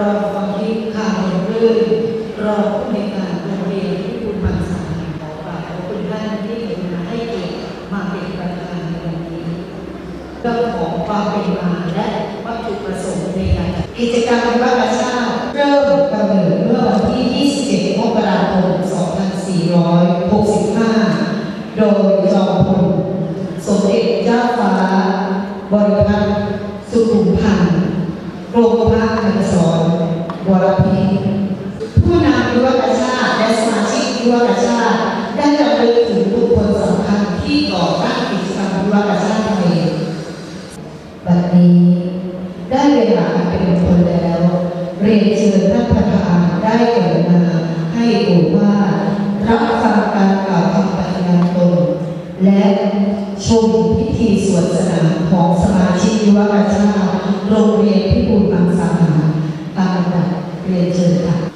รองความคิดข่าวรื่นรองผู้ในการโรงเรียนที่คุณบางสายขอกราบขอบคุณท่านที่เห็นมาให้เกียรติมาเป็นประธานในวันนี้เรื่องของความเป็นมาและวัตถุประสงค์ในการกิจกรรมวิวาทชาติเริ่มกำเนิดเมื่อวันที่ 27 มกราคม 2465 โดยจอมพลสมเด็จเจ้าฟ้า บริพัตรสุขุมพันธ์กรมพระนคร วรพิษผู้นำยุวกชาติและสมาชิกยุวกชาติได้รำลึกถึงบุคคลสำคัญที่ก่อตั้งกิจกรรมยุวกชาติไทยบัดนี้ได้เวลาเป็นคลแล้ว เรียนเชิญท่านประธานได้เกิดมาให้โอวารับฟังการกล่าวคำปฏิญาณตนและชมพิธีสวดสนามของสมาชิกยุวกชาติโรงเรียนพิบูลมังสาหาตามลำดับ เรีย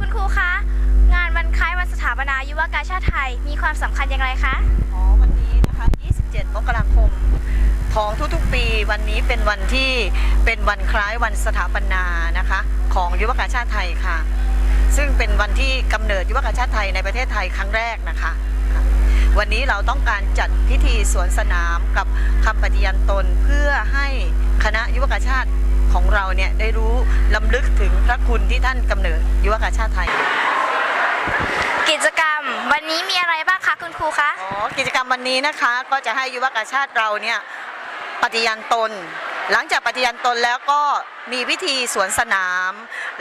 คุณครูคะ งานวันคล้ายวันสถาปนายุวกาชาติไทย มีความสำคัญอย่างไรคะ อ๋อวันนี้นะคะ 27 มกราคม ของทุกๆ ปีวันนี้เป็นวันที่เป็นวันคล้ายวันสถาปนานะคะ ของยุวกาชาติไทยค่ะ ซึ่งเป็นวันที่กำเนิดยุวกาชาติไทยในประเทศไทยครั้งแรกนะคะค่ะวันนี้เราต้องการจัดพิธีสวนสนามกับคำปฏิญาณตนเพื่อให้คณะยุวกาชาติ ของเราเนี่ยได้รู้ลำลึกถึงพระคุณที่ท่านกำเนิดยุวกาชาติไทย กิจกรรมวันนี้มีอะไรบ้างคะคุณครูคะอ๋อกิจกรรมวันนี้นะคะก็จะให้ยุวกาชาติเราเนี่ยปฏิญาณตน หลังจากปฏิญาณตนแล้วก็มีพิธีสวนสนาม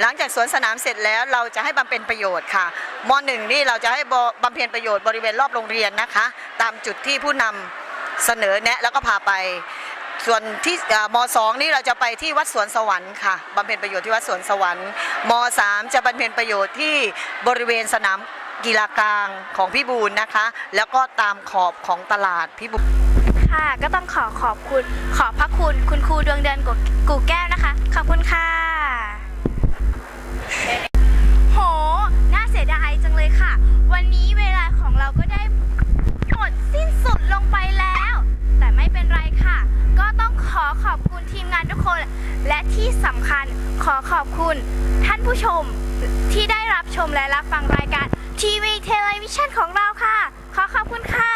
หลังจากสวนสนามเสร็จแล้วเราจะให้บำเพ็ญประโยชน์ค่ะมหนึ่งนี่เราจะให้บำเพ็ญประโยชน์บริเวณรอบโรงเรียนนะคะ ตามจุดที่ผู้นำเสนอแนะแล้วก็พาไป ส่วนที่มสองนี่เราจะไปที่วัดสวนสวรรค์ค่ะบำเพ็ญประโยชน์ที่วัดสวนสวรรค์มสามจะบำเพ็ญประโยชน์ที่บริเวณสนามกีฬากลางของพี่บูลนะคะ แล้วก็ตามขอบของตลาดพี่บูลค่ะก็ต้องขอขอบคุณขอบพระคุณคุณครูดวงเดือนกูกูแก้วนะคะ ขอขอบคุณท่านผู้ชมที่ได้รับชมและรับฟังรายการทีวีเทเลวิชันของเราค่ะ ขอขอบคุณค่ะ